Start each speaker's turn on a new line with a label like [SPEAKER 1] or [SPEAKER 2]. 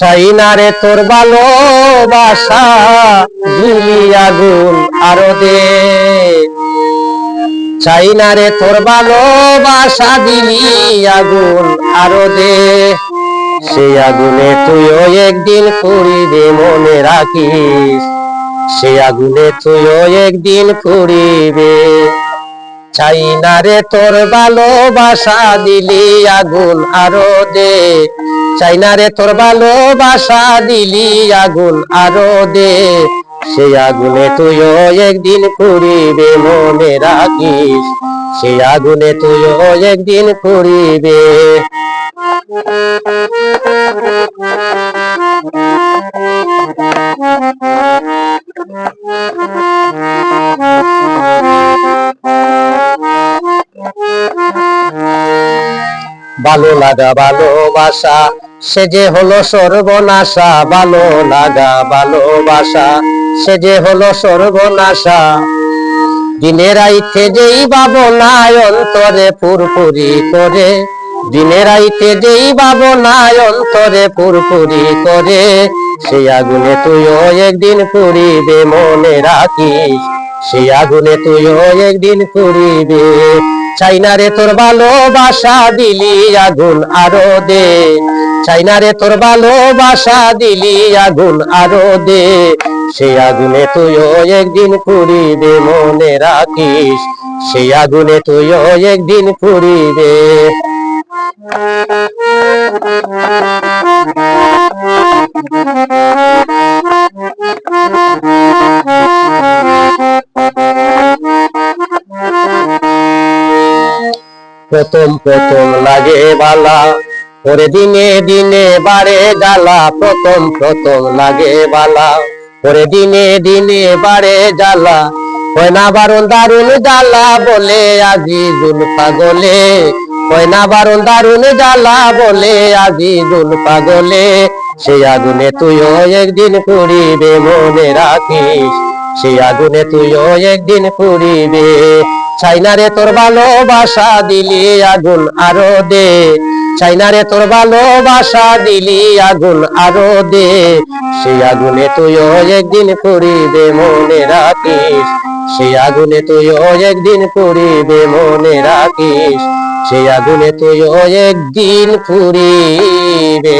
[SPEAKER 1] চাইনারে তোর ভালোবাসা দিলি আগুন আরও দে। চাইনারে তোর ভালোবাসা দিলি আগুন আরও দে। সেই আগুনে তুইও একদিন পুড়িবে, মনে রাখিস। সেই আগুনে তুইও একদিন পুড়িবে চাইনারে তোর ভালোবাসা দিলি আগুন আরও দে। চাইনারে তোর ভালোবাসা দিলি আগুন আরও দে। সেই আগুনে তুইও একদিন পুরিবে মনে রাখিস। সেই আগুনে তুইও একদিন পুড়িবে ভালো লাগা, ভালোবাসা। সে যে হলো সর্বনাশা, ভালো লাগা, ভালোবাসা। সে যে হলো সর্বনাশা। দিনের আইতে যেই ভাবনায় অন্তরে পুরপুরি করে, দিনের আইতে যেই ভাবনায় অন্তরে পুরপুরি করে সেই আগুনে তুইও একদিন পুড়িবে মনে রাখিস সেই আগুনে তুইও একদিন পুড়িবে চাইনারে তোর ভালোবাসা দিলি আগুন আরও দে। চাইনা রে তোর ভালোবাসা দিলি আগুন আরও দে। সেই আগুনে তুইও একদিন পুড়িবে, মনে রাখিস। সেই আগুনে তুইও একদিন পুড়িবে। প্রথম প্রথম লাগে বালা। পরে দিনে দিনে বাড়ে জ্বালা, প্রথম প্রথম লাগে বালা। পরে দিনে দিনে বাড়ে জ্বালা কয়না বারণ দারুণ জ্বালা বলে আজি জুল পাগলে কয়না বারণ দারুণ জ্বালা বলে আজি জুল পাগলে। সেই আগুনে তুইও একদিন পুড়িবে, মনে রাখিস। সেই আগুনে তুইও একদিন পুড়িবে। চাইনারে তোর ভালোবাসা দিলি আগুন, আরও দে। চাইনারে তোর ভালোবাসা দিলি আগুন, আরও দে। সেই আগুনে তুইও একদিন পুড়িবে মনে রাখিস। সেই আগুনে তুইও একদিন পুড়িবে মনে রাখিস। সেই আগুনে তুইও একদিন পুড়িবে